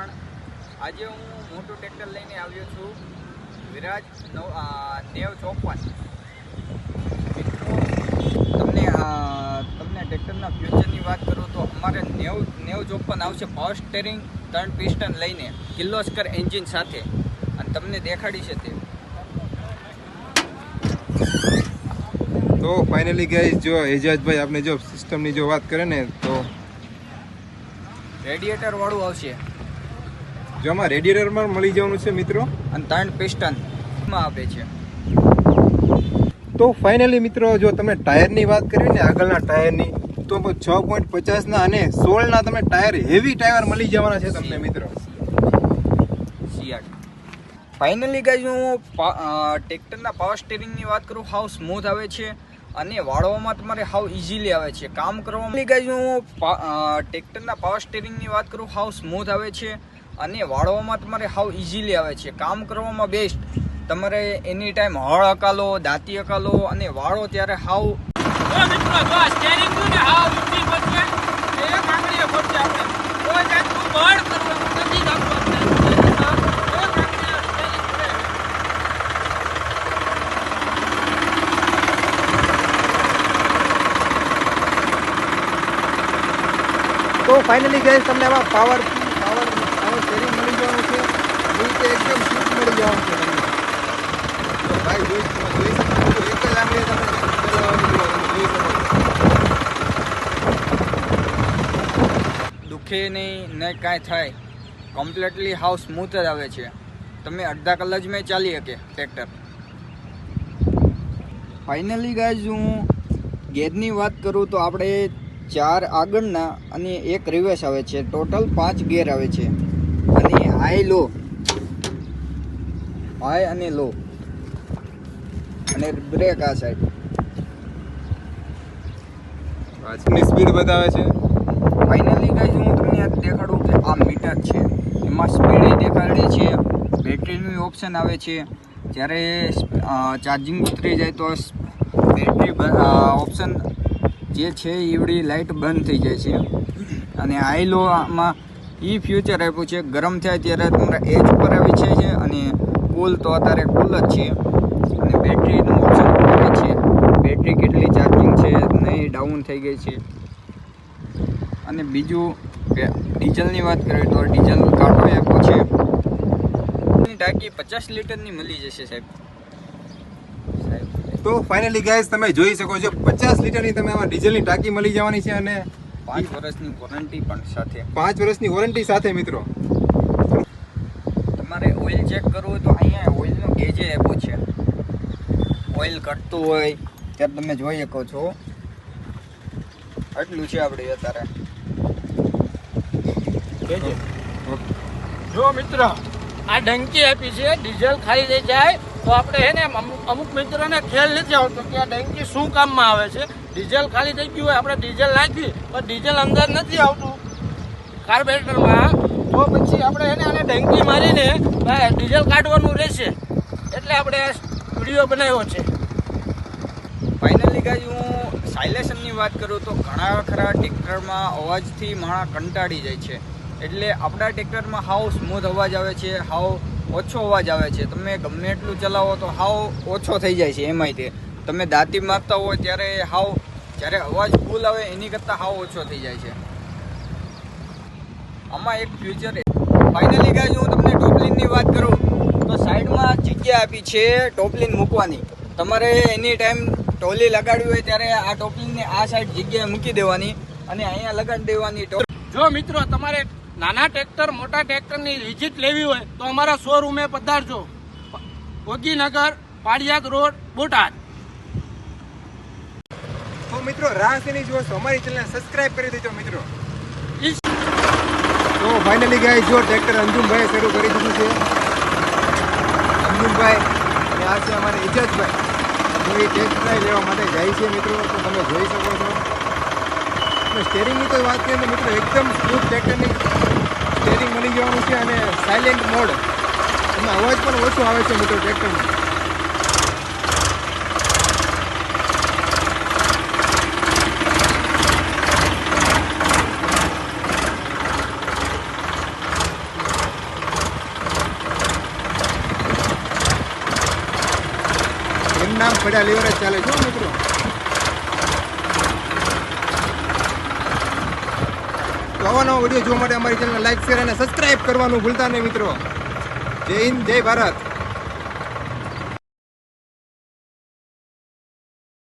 ચૌહાણ આજે હું મોટું ટ્રેક્ટર લઈને આવ્યો છું વિરાજ નવ નેવ ચોપન મિત્રો તમને તમને ટ્રેક્ટરના ફ્યુચરની વાત કરું તો અમારે નેવ નેવ ચોપન આવશે પાવર સ્ટેરિંગ ત્રણ પિસ્ટન લઈને કિર્લોસ્કર એન્જિન સાથે. અને તમને દેખાડી છે તે. તો ફાઇનલી ગાઈઝ જો એજાજભાઈ આપણે જો સિસ્ટમની જો વાત કરે ને તો રેડિએટર વાળું આવશે. જો રેડિયેટરમાં મળી જવાનું છે મિત્રો. અને ત્રણ પિસ્ટનમાં આપે છે. તો ફાઇનલી મિત્રો જો તમે ટાયરની વાત કરી ને આગળના ટાયરની તો છ પોઈન્ટ પચાસના અને સોળના તમે ટાયર હેવી ટાયર મળી જવાના છે તમને મિત્રો. ફાઇનલી ગાઈઝ હું ટ્રેક્ટરના પાવર સ્ટેરિંગની વાત કરું હાવ સ્મૂથ આવે છે અને વાળવામાં તમારે હાવ ઇઝીલી આવે છે. કામ કરવામાં ગાઈઝ હું ટ્રેક્ટરના પાવર સ્ટેરિંગની વાત કરું હાવ સ્મૂથ આવે છે. અને વાળવામાં તમારે હાવ ઇઝીલી આવે છે. કામ કરવામાં બેસ્ટ તમારે એની ટાઈમ હળ અકાલો દાંતી હકાલો અને વાળો ત્યારે હાવ તો ફાઇનલી ગઈ તમને આવા પાવર પાવર મળી જવાનું છે. રીતે એકદમ શુદ્ધ મળી જવાનું છે ભાઈ, જોઈ શકો એક જ આંગળીએ તમે જોઈ નહીં ને કાંઈ થાય કમ્પ્લીટલી હાવ સ્મૂથ જ આવે છે. તમે અડધા કલાક મેં ચાલી શકે ટ્રેક્ટર ફાઇનલી ગાઈઝ હું ગેરની વાત કરું તો આપણે ચાર આગળના અને એક રિવર્સ આવે છે. ટોટલ પાંચ ગેર આવે છે. High low. હાઈ અને લો. અને બ્રેક આ સાઈડ પાછળની સ્પીડ બતાવે છે. ફાઇનલી ગાઈઝ હું તમને આ દેખાડું કે આ મીટર છે. એમાં સ્પીડ દેખાડે છે. બેટરીનું ઓપ્શન આવે છે. જ્યારે ચાર્જિંગ ઉતરી જાય તો બેટરી ઓપ્શન જે છે એવડી લાઇટ બંધ થઈ જાય છે. અને આઈલોમાં એ ફ્યુચર આપ્યું છે. ગરમ થાય ત્યારે તમારા એજ ઉપર આવી જાય છે અને કુલ તો અત્યારે કુલ જ છે અને બેટરીનું ઓપ્શન આવે છે. બેટરી કેટલી ચાર્જિંગ છે, નહીં ડાઉન થઈ ગઈ છે. અને બીજું ડીઝલની વાત કરીએ તો ડીઝલ કાઢો આપ્યો છે. ટાંકી પચાસ લીટરની મળી જશે સાહેબ. તો ફાઇનલી ગાઈઝ તમે જોઈ શકો છો, પચાસ લીટરની તમે આમાં ડીઝલની ટાંકી મળી જવાની છે અને પાંચ વર્ષની વોરંટી પણ સાથે. પાંચ વર્ષની વોરંટી સાથે મિત્રો. તમારે ઓઇલ ચેક કરવું હોય તો અહીંયા ઓઇલનું ગેજે આપ્યો છે. ઓઇલ ઘટતું હોય ત્યારે તમે જોઈ શકો છો. આટલું છે આપણે અત્યારે. જો મિત્ર આ ડંકી આપી છે ડીઝલ ખાલી થઈ જાય તો આપણે હે ને અમુક અમુક મિત્રોને ખ્યાલ નથી આવતો કે આ ડંકી શું કામમાં આવે છે. ડીઝલ ખાલી થઈ ગયું હોય, આપણે ડીઝલ નાખી, પણ ડીઝલ અંદર નથી આવતું. કાર્બોરેટરમાં તો પછી આપણે એને આને ડંકી મારીને ડીઝલ કાઢવાનું રહેશે. એટલે આપણે આ વીડિયો બનાવ્યો છે. ફાઇનલી ગાઈ હું સાયલેશનની વાત કરું તો ઘણા ખરા ટ્રેક્ટરમાં અવાજથી માણા કંટાળી જાય છે. એટલે આપણા ટ્રેક્ટરમાં હાવ સ્મૂથ અવાજ આવે છે, હાવ ઓછો અવાજ આવે છે. તમે ગમે એટલું ચલાવો તો હાવ ઓછો થઈ જાય છે એમાંય તે તમે દાંતી મારતા હોય ત્યારે હાવ, જ્યારે અવાજ ફૂલ આવે, એની કરતાં હાવ ઓછો થઈ જાય છે. આમાં એક ફ્યુચર ફાઇનલી ગાય હું તમને ટોપલિનની વાત કરું, તો સાઈડમાં જગ્યા આપી છે ટોપલિન મૂકવાની. તમારે એની ટાઈમ ટોલી લગાડવી હોય ત્યારે આ ટોપલિનને આ સાઈડ જગ્યાએ મૂકી દેવાની અને અહીંયા લગાડી દેવાની જો મિત્રો, તમારે નાના ટ્રેક્ટર મોટા ટ્રેક્ટરની વિઝિટ લેવી હોય તો અમારા શોરૂમે પધારજો. ભોગીનગર પાળિયાદ રોડ, બોટાદ. તો મિત્રો, રાહ શેની જુઓ? છો અમારી ચેનલ સબસ્ક્રાઇબ કરી દેજો મિત્રો. તો ફાઇનલી ગાય જો ટ્રેક્ટર અંજુમભાઈ શરૂ કરી દીધું છે. અંજુમભાઈ અને આ છે અમારે ઇજાજભાઈ. હું એ ટેસ્ટ ડ્રાઈવ લેવા માટે જાય છે મિત્રો, તો તમે જોઈ શકો છો. અને સ્ટેરિંગની તો વાત કરીએ તો મિત્રો, એકદમ સ્મૂથ ટ્રેક્ટરની સ્ટેરિંગ મળી જવાનું છે અને સાયલેન્ટ મોડ એમાં અવાજ પણ ઓછો આવે છે મિત્રો ટ્રેક્ટરનો નામ પડ્યા લીવર ચાલે છે. મિત્રો. તો આવા નવો વીડિયો જોવા માટે અમારી ચેનલ લાઈક શેર અને સબસ્ક્રાઈબ કરવાનું ભૂલતા નહીં મિત્રો. જય હિન્દ જય ભારત.